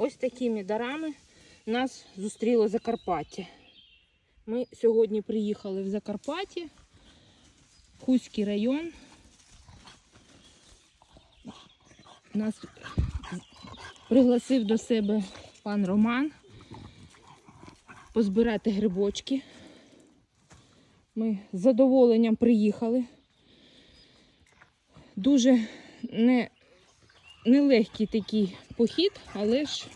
Ось такими дарами нас зустріло Закарпаття. Ми сьогодні приїхали в Закарпаття, Хуський район. Нас пригласив до себе пан Роман позбирати грибочки. Ми з задоволенням приїхали. Дуже не, нелегкий такий похід, але ж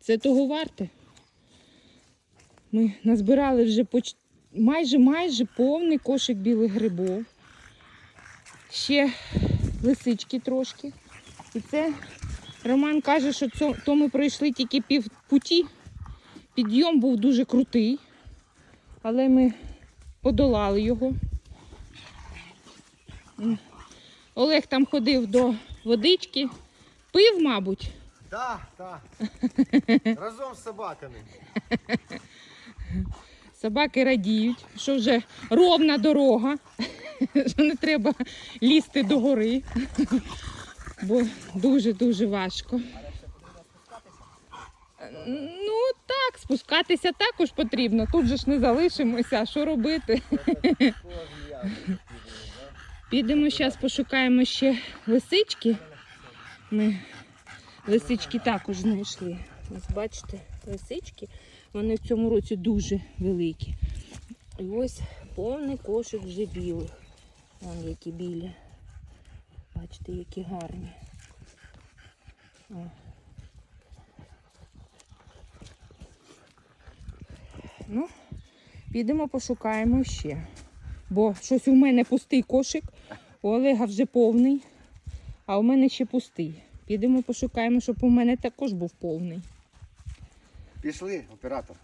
це того варте. Ми назбирали вже поч... майже майже повний кошик білих грибов. Ще лисички трошки. І це Роман каже, що це, то ми пройшли тільки пів путі. Підйом був дуже крутий, але ми подолали його. Олег там ходив до водички, пив, мабуть. Так, так. Разом з собаками. Собаки радіють, що вже ровна дорога, що не треба лізти до гори, бо дуже-дуже важко. Ну так, спускатися також потрібно. Тут же ж не залишимося, що робити? Підемо зараз пошукаємо ще лисички. Ми лисички також знайшли. Ось бачите, лисички. Вони в цьому році дуже великі. І ось повний кошик вже білих. Вон які білі. Бачите, які гарні. О. Ну, підемо пошукаємо ще. Бо щось у мене пустий кошик, у Олега вже повний, а у мене ще пустий. Підемо пошукаємо, щоб у мене також був повний. Пішли, оператор.